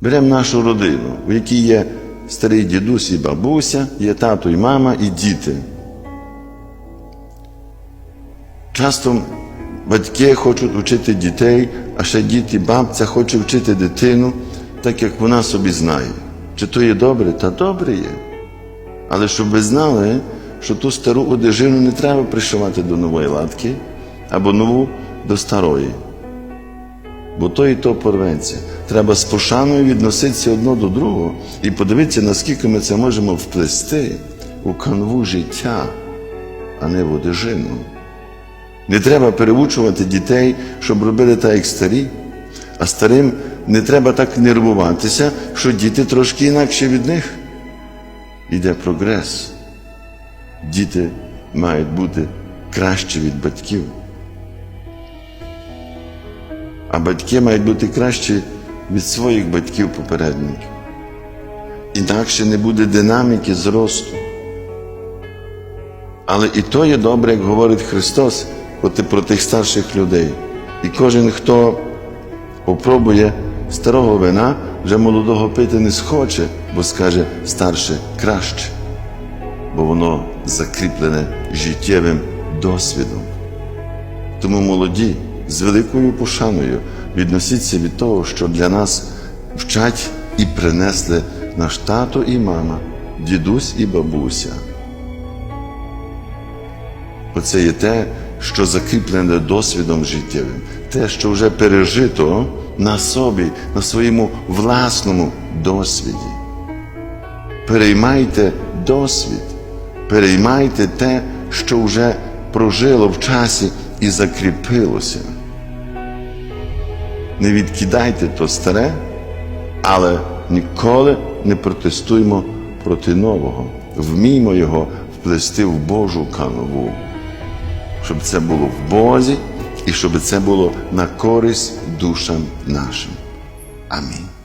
Беремо нашу родину, в якій є старий дідусь і бабуся, є тато і мама, і діти. Часто батьки хочуть вчити дітей, а ще діти, бабця хоче вчити дитину, так як вона собі знає. Чи то є добре? Та добре є. Але щоб ви знали, що ту стару одежину не треба пришивати до нової латки, або нову до старої. Бо то і то порветься. Треба з пошаною відноситися одно до другого і подивитися, наскільки ми це можемо вплести у канву життя, а не в одежину. Не треба переучувати дітей, щоб робили так, як старі, а старим не треба так нервуватися, що діти трошки інакше від них. Іде прогрес. Діти мають бути кращі від батьків. А батьки мають бути кращі від своїх батьків попередників. Інакше не буде динаміки зросту. Але і то є добре, як говорить Христос про тих старших людей. І кожен, хто попробує старого вина, вже молодого пити не схоче, бо скаже старше краще, бо воно закріплене життєвим досвідом. Тому молоді з великою пошаною відносіться від того, що для нас вчать і принесли наш тато і мама, дідусь і бабуся. Оце є те, що закріплене досвідом життєвим, те, що вже пережито на собі, на своєму власному досвіді. Переймайте досвід, переймайте те, що вже прожило в часі і закріпилося. Не відкидайте то старе, але ніколи не протестуємо проти нового. Вміймо його вплести в Божу канову, щоб це було в Бозі і щоб це було на користь душам нашим. Амінь.